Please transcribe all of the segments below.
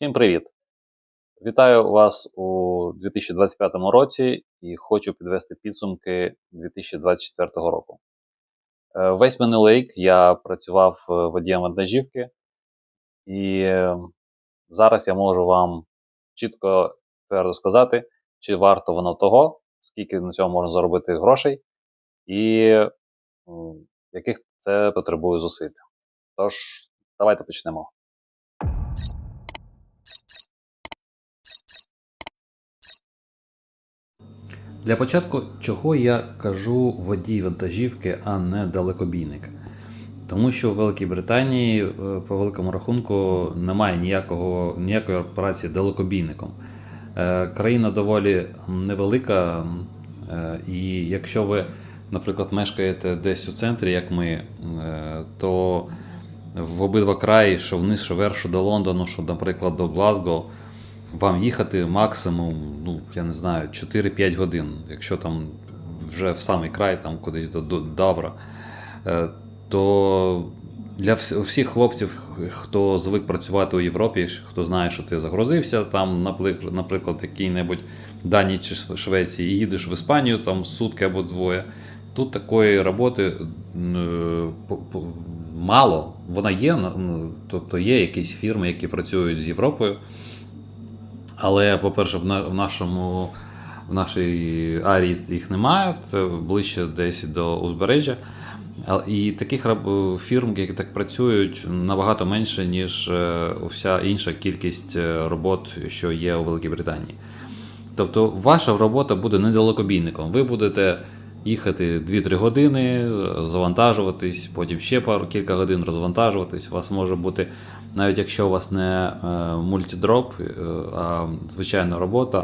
Всім привіт! Вітаю вас у 2025 році і хочу підвести підсумки 2024 року. Е, Весь минулий рік я працював е, водієм вантажівки, і е, зараз я можу вам чітко твердо сказати, чи варто воно того, скільки на цьому можна заробити грошей, і яких це потребує зусиль. Тож, давайте почнемо. Для початку, чого я кажу водій вантажівки, а не далекобійник. Тому що в Великій Британії, е, по великому рахунку, немає ніякого, ніякої операції далекобійником. Е, Країна доволі невелика, е, і якщо ви, наприклад, мешкаєте десь у центрі, як ми, то в обидва краї, що вниз, що вверх, що до Лондону, що, наприклад, до Глазго, вам їхати максимум, ну, я не знаю, 4-5 годин, якщо там вже в самий край, там кудись до, до Давра. Е, То для всіх хлопців, хто звик працювати у Європі, хто знає, що ти загрузився, там, наприклад, якій-небудь Данії чи Швеції, і їдеш в Іспанію там сутки або двоє. Тут такої роботи е, мало. Вона є, тобто є якісь фірми, які працюють з Європою. Але, по-перше, в, на, в нашому в нашій арії їх немає, це ближче десь до узбережжя. І таких фірм, які так працюють, набагато менше, ніж е, вся інша кількість е, робот, що є у Великій Британії. Тобто, ваша робота буде недалекобійником. Ви будете їхати 2-3 години, е, завантажуватись, потім ще пару кілька годин розвантажуватись. У вас може бути, навіть якщо у вас не е, мультидроп, е, а звичайна робота,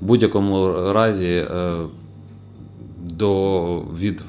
в будь-якому разі е, до, від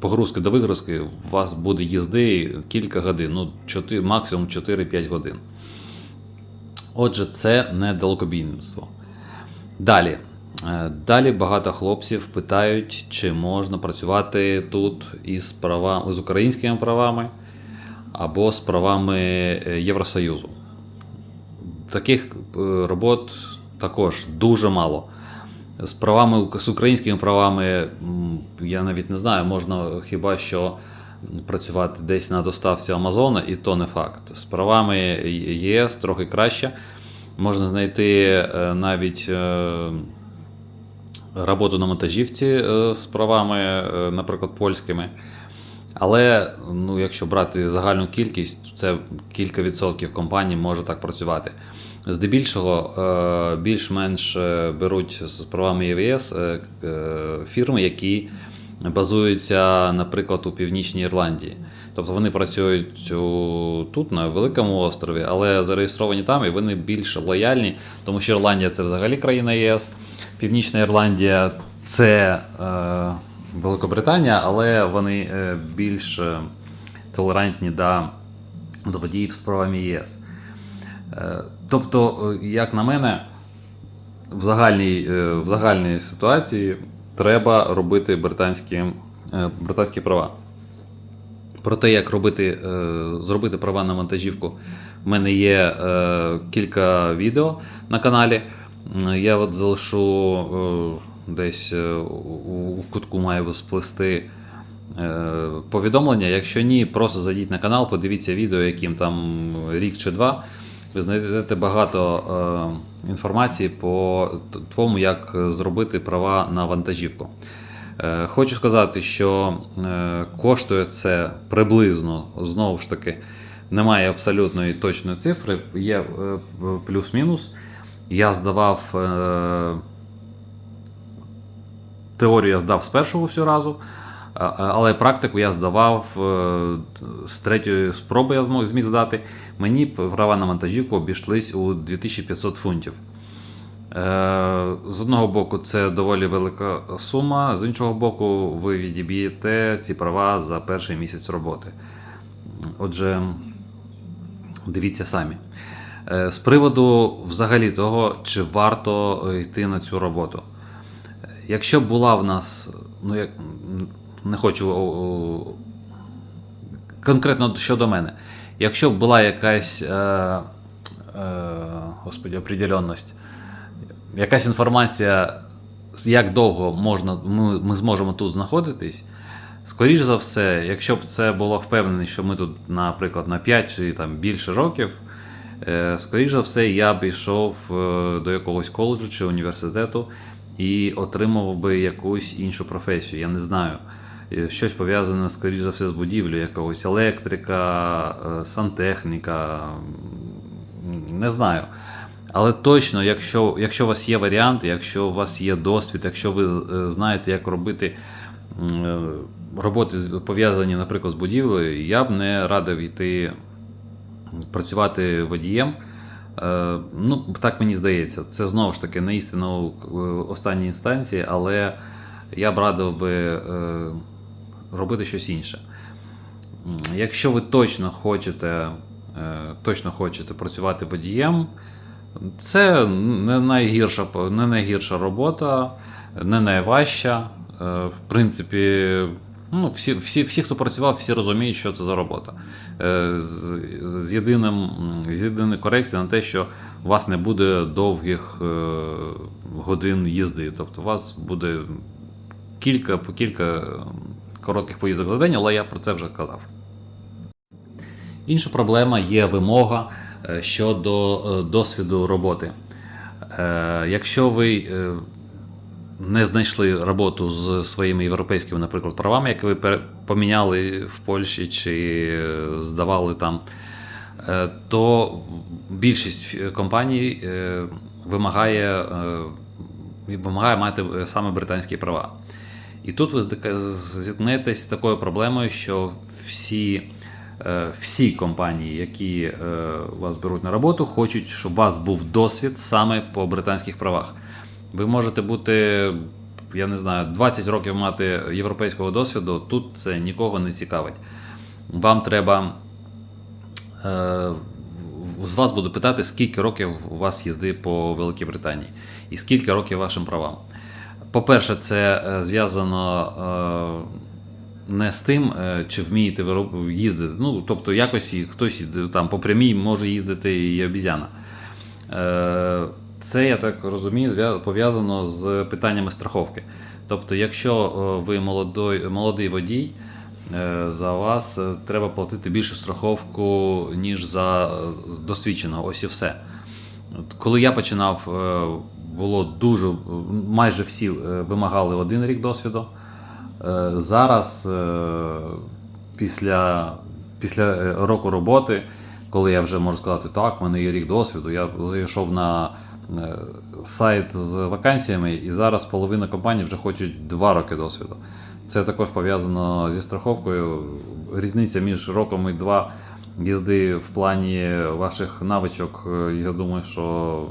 погрузки до вигрузки у вас буде їзди кілька годин, ну, 4, максимум 4-5 годин. Отже, це не далекобійництво. Далі. Далі багато хлопців питають, чи можна працювати тут із, права, з українськими правами або з правами е, Євросоюзу. Таких е, робот також дуже мало. З правами з українськими правами я навіть не знаю, можна хіба що працювати десь на доставці Амазона, і то не факт. З правами ЄС трохи краще. Можна знайти е, навіть роботу на монтажівці з правами, наприклад, польськими. Але ну, якщо брати загальну кількість, то це кілька відсотків компаній може так працювати. Здебільшого е, більш-менш е, беруть з правами ЄВС е, е, фірми, які базуються, наприклад, у Північній Ірландії. Тобто вони працюють тут, на Великому острові, але зареєстровані там і вони більш лояльні, тому що Ірландія це взагалі країна ЄС, Північна Ірландія це Великобританія, але вони е, більш е, толерантні до, до водіїв з правами ЄС. Е, Тобто, як на мене, в загальній, в загальній ситуації треба робити британські, британські права. Про те, як робити, зробити права на вантажівку, в мене є кілька відео на каналі. Я от залишу десь е, у, кутку маю сплести е, повідомлення. Якщо ні, просто зайдіть на канал, подивіться відео, яким там рік чи два. Ви знайдете багато е, інформації по тому, як зробити права на вантажівку. Е, Хочу сказати, що е, коштує це приблизно, знову ж таки, немає абсолютної точної цифри, є е, плюс-мінус. Я здавав е, теорію я здав з першого всього разу, але практику я здавав е, з третьої спроби, я змог зміг здати. Мені права на вантажівку обійшлись у 2500 фунтів. Е, З одного боку, це доволі велика сума, з іншого боку, ви відіб'єте ці права за перший місяць роботи. Отже, дивіться самі. Е, З приводу взагалі того, чи варто йти на цю роботу. Якщо була в нас, ну м, не хочу о, конкретно щодо мене, якщо була якась е, е, господи, определенність. Якась інформація, як довго можна, ми, ми зможемо тут знаходитись. Скоріш за все, якщо б це було впевнений, що ми тут, наприклад, на 5 чи там більше років, е, скоріш за все, я б йшов е, до якогось коледжу чи університету і отримав би якусь іншу професію. Я не знаю. Е, Щось пов'язане, скоріш за все, з будівлею, якогось електрика, е, сантехніка, не знаю. Але точно, якщо, якщо у вас є варіанти, якщо у вас є досвід, якщо ви е, знаєте, як робити роботи пов'язані, наприклад, з будівлею, я б не радив йти працювати водієм. Е, Ну, так мені здається. Це знову ж таки не істина у е, останній інстанції, але я б радив би е, робити щось інше. Якщо ви точно хочете, точно хочете працювати водієм, це не найгірша, не найгірша робота, не найважча. В принципі, ну, всі, всі, всі, хто працював, всі розуміють, що це за робота. Е, З, з, єдиним, з єдиною корекцією на те, що у вас не буде довгих е, годин їзди. Тобто у вас буде кілька по кілька коротких поїздок за день, але я про це вже казав. Інша проблема є вимога е, щодо е, досвіду роботи. Е, Якщо ви е, не знайшли роботу з своїми європейськими, наприклад, правами, які ви поміняли в Польщі чи е, здавали там, е, то більшість е, компаній вимагає, вимагає мати саме британські права. І тут ви зіткнетесь з такою проблемою, що всі, всі компанії, які вас беруть на роботу, хочуть, щоб у вас був досвід саме по британських правах. Ви можете бути, я не знаю, 20 років мати європейського досвіду, тут це нікого не цікавить. Вам треба. Е, з вас буду питати, скільки років у вас їзди по Великій Британії і скільки років вашим правам. По-перше, це е, зв'язано е, не з тим, е, чи вмієте ви їздити. Ну, тобто, якось хтось там по прямій може їздити і обізяна. Це, я так розумію, пов'язано з питаннями страховки. Тобто, якщо е, ви молодой, молодий водій, е, за вас е, треба платити більшу страховку, ніж за досвідченого. Ось і все. Коли я починав, було дуже майже всі вимагали один рік досвіду. Зараз, після, після року роботи, коли я вже можу сказати, так, в мене є рік досвіду, я зайшов на сайт з вакансіями, і зараз половина компаній вже хочуть два роки досвіду. Це також пов'язано зі страховкою. Різниця між роком і два їзди в плані ваших навичок, е, я думаю, що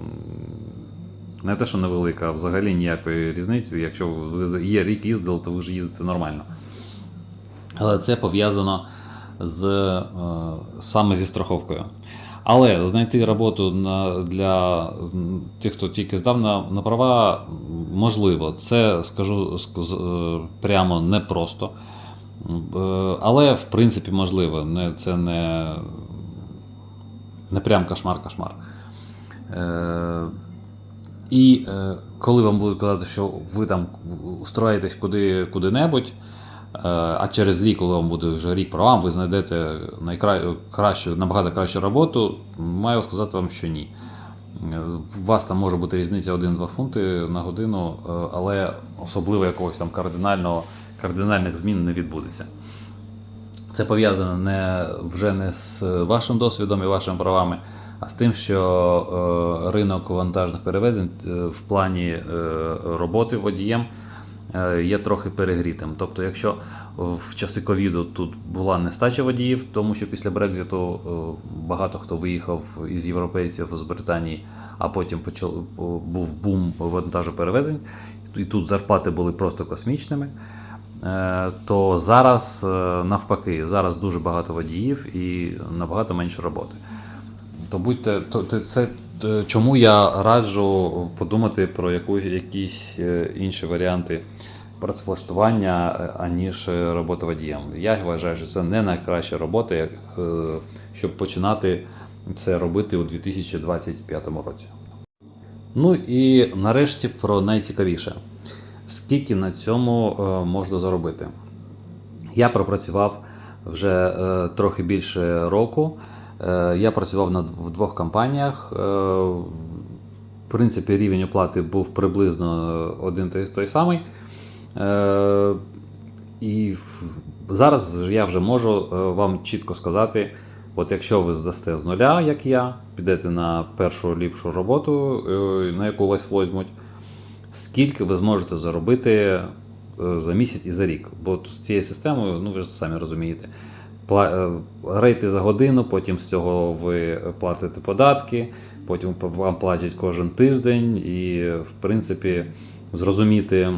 не те, що невелика, а взагалі ніякої різниці. Якщо ви є рік їздили, то ви ж їздите нормально. Але це пов'язано з, е, саме зі страховкою. Але знайти роботу на, для тих, хто тільки здав на, на права, можливо. Це скажу ск- е, прямо непросто. Е, Але в принципі можливо. Не, це не, не прям кошмар-кошмар. Е, і коли вам будуть казати, що ви там устроїтесь куди, куди-небудь, а через рік, коли вам буде вже рік правам, ви знайдете найкра... кращу, набагато кращу роботу, маю сказати вам, що ні. Е, У вас там може бути різниця 1-2 фунти на годину, е, але особливо якогось там кардинального, кардинальних змін не відбудеться. Це пов'язано не, вже не з вашим досвідом і вашими правами, а з тим, що е, ринок вантажних перевезень е, в плані е, роботи водієм е, є трохи перегрітим. Тобто, якщо в часи ковіду тут була нестача водіїв, тому що після Брекзиту е, багато хто виїхав із європейців з Британії, а потім почав, був бум вантажоперевезень, і тут зарплати були просто космічними. Е, То зараз е, навпаки, зараз дуже багато водіїв і набагато менше роботи. То будьте, то це е, чому я раджу подумати про яку, якісь е, інші варіанти працевлаштування, е, аніж е, робота водієм. Я вважаю, що це не найкраща робота, е, щоб починати це робити у 2025 році. Ну і нарешті про найцікавіше. Скільки на цьому е, можна заробити? Я пропрацював вже е, трохи більше року. Е, я працював в двох компаніях. Е, в принципі, рівень оплати був приблизно один той, той самий. Е, і зараз я вже можу е, вам чітко сказати: от якщо ви здасте з нуля, як я, підете на першу ліпшу роботу, е, на яку вас возьмуть, скільки ви зможете заробити е, за місяць і за рік. Бо з цією системою, ну ви ж самі розумієте, е, рейти за годину, потім з цього ви платите податки, потім вам платять кожен тиждень, і, в принципі, зрозуміти,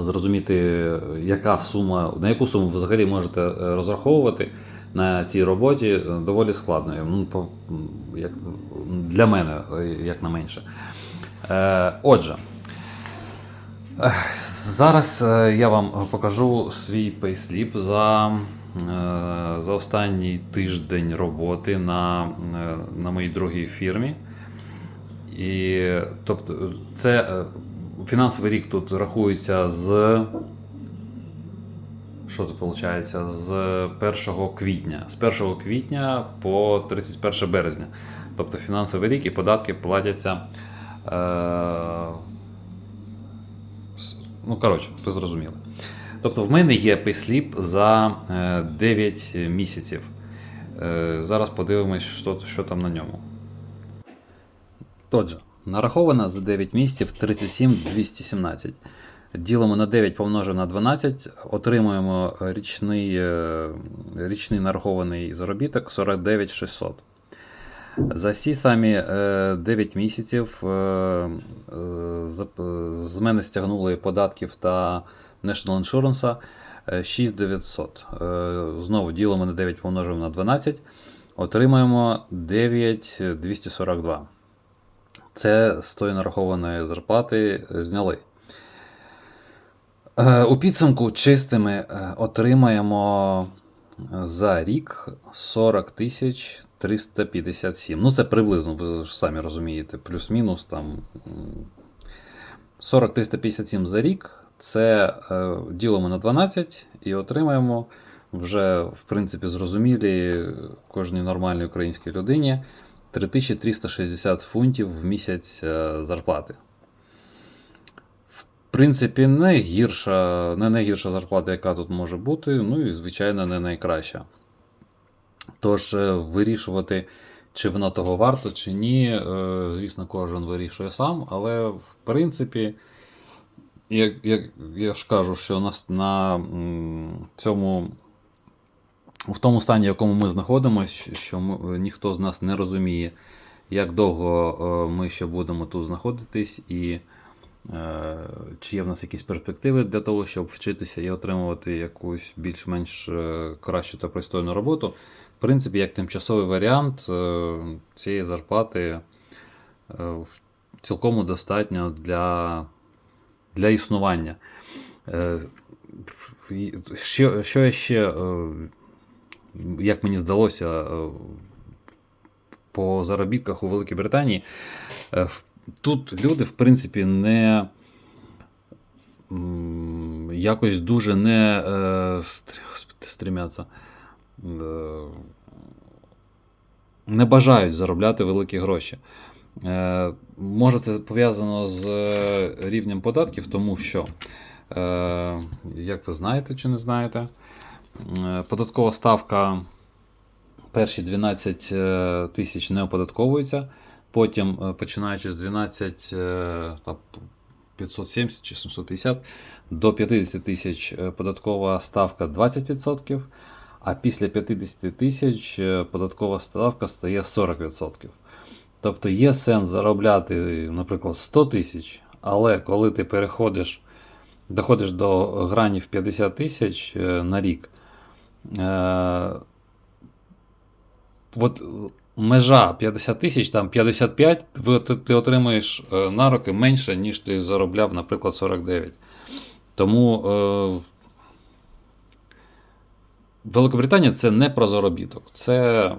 зрозуміти, яка сума, на яку суму ви взагалі можете е, розраховувати на цій роботі, е, доволі складно. Ну, як, для мене, як на менше. Отже, зараз я вам покажу свій пейсліп за, за останній тиждень роботи на, е, на моїй другій фірмі. І тобто, це е, фінансовий рік тут рахується з. Що це виходить? З 1 квітня. З 1 квітня по 31 березня. Тобто фінансовий рік і податки платяться. Е, ну, коротше, ви зрозуміли. Тобто, в мене є пейсліп за е, 9 місяців. Е, зараз подивимось, що, що там на ньому. Отже, нараховано за 9 місяців 37 217. Ділимо на 9 помножимо на 12, отримуємо річний, е, річний нарахований заробіток 49 600. За ці самі е, 9 місяців е, е, з мене стягнули податків та National Insurance е, 6900. Е, Знову ділимо на 9 помножимо на 12, отримаємо 9242. Це з тої нарахованої зарплати е, зняли. Е, У підсумку чистими е, отримаємо е, за рік 40 тисяч 357. Ну, це приблизно, ви ж самі розумієте, плюс-мінус там. 40 357 за рік. Це е, ділимо на 12 і отримаємо вже, в принципі, зрозумілі кожній нормальній українській людині 3360 фунтів в місяць е, зарплати. В принципі, не гірша, не найгірша зарплата, яка тут може бути, ну і, звичайно, не найкраща. Тож, е, вирішувати, чи воно того варто, чи ні, звісно, кожен вирішує сам, але в принципі, як, як я ж кажу, що на, на цьому. В тому стані, в якому ми знаходимося, що ми, ніхто з нас не розуміє, як довго е, ми ще будемо тут знаходитись, і е, чи є в нас якісь перспективи для того, щоб вчитися і отримувати якусь більш-менш е, кращу та пристойну роботу. В принципі, як тимчасовий варіант е, цієї зарплати е, цілком достатньо для, для існування. Е, Що, що я ще, е, як мені здалося, е, по заробітках у Великій Британії, тут люди, в принципі, не якось дуже не стр- господи, стрімяться. Е, не бажають заробляти великі гроші. Е, може, це пов'язано з е, рівнем податків, тому що, е, як ви знаєте чи не знаєте, податкова ставка перші 12 е, тисяч не оподатковується, потім, починаючи з 12 е, там, 570 чи 750 до 50 тисяч податкова ставка 20%, а після 50 тисяч податкова ставка стає 40%. Тобто є сенс заробляти, наприклад, 100 тисяч, але коли ти переходиш, доходиш до грані в 50 тисяч е, на рік, е, от межа 50 тисяч, там 55, ти, отримуєш е, на роки менше, ніж ти заробляв, наприклад, 49. Тому е, Великобританія це не про заробіток. Це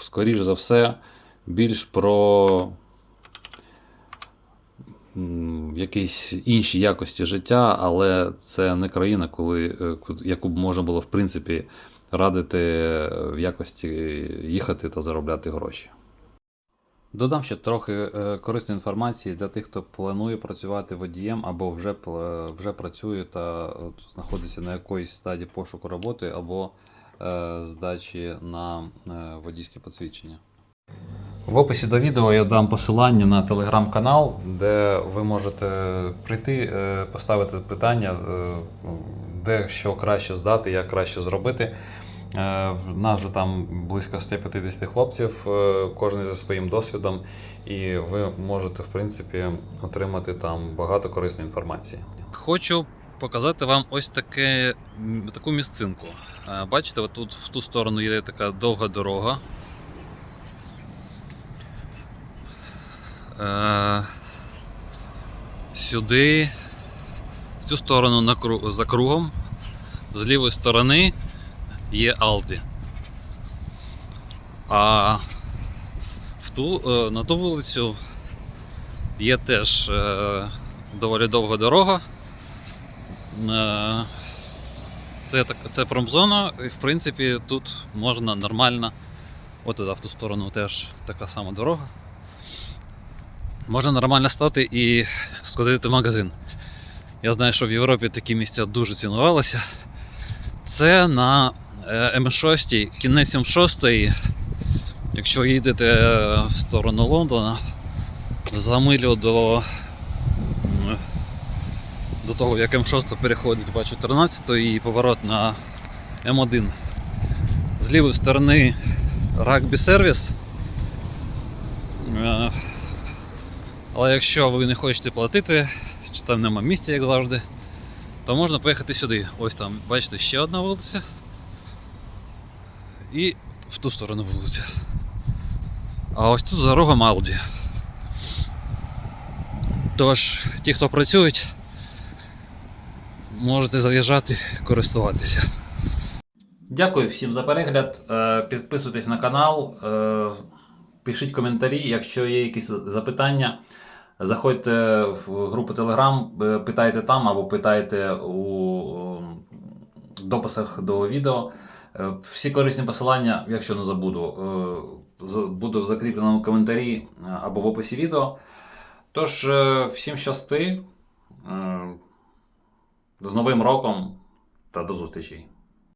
скоріш за все, більш про якісь інші якості життя, але це не країна, коли, е, яку б можна було в принципі радити е, в якості їхати та заробляти гроші. Додам ще трохи е, корисної інформації для тих, хто планує працювати водієм або вже, вже працює та знаходиться на якоїсь стадії пошуку роботи або е, здачі на е, водійське посвідчення. В описі до відео я дам посилання на телеграм-канал, де ви можете прийти, е, поставити питання, е, де що краще здати, як краще зробити. Е, В нас же там близько 150 хлопців, кожен зі своїм досвідом, і ви можете, в принципі, отримати там багато корисної інформації. Хочу показати вам ось таке, таку місцинку. Бачите, от тут в ту сторону є така довга дорога. Сюди, в цю сторону за кругом, з лівої сторони є Алді. А в ту, е, на ту вулицю є теж е, доволі довга дорога. Е, Це, це промзона, і в принципі тут можна нормально. От туди в ту сторону теж така сама дорога. Можна нормально стати і сходити в магазин. Я знаю, що в Європі такі місця дуже цінувалися. Це на е, М6, кінець М6, якщо їдете в сторону Лондона, за милю до, до того, як М6 переходить в А14 і поворот на М1. З лівої сторони рагбі сервіс. Е, Але якщо ви не хочете платити, чи там нема місця, як завжди, то можна поїхати сюди. Ось там, бачите, ще одна вулиця. І в ту сторону вулиця. А ось тут за рогом Алді. Тож, ті, хто працюють, можете заїжджати, користуватися. Дякую всім за перегляд. Е, Підписуйтесь на канал, е, пишіть коментарі, якщо є якісь запитання. Заходьте в групу Telegram, е, питайте там або питайте у е, дописах до відео. Е, Всі корисні посилання, якщо не забуду, е, буду в закріпленому коментарі або в описі відео. Тож, всім щасти. З Новим роком та до зустрічей!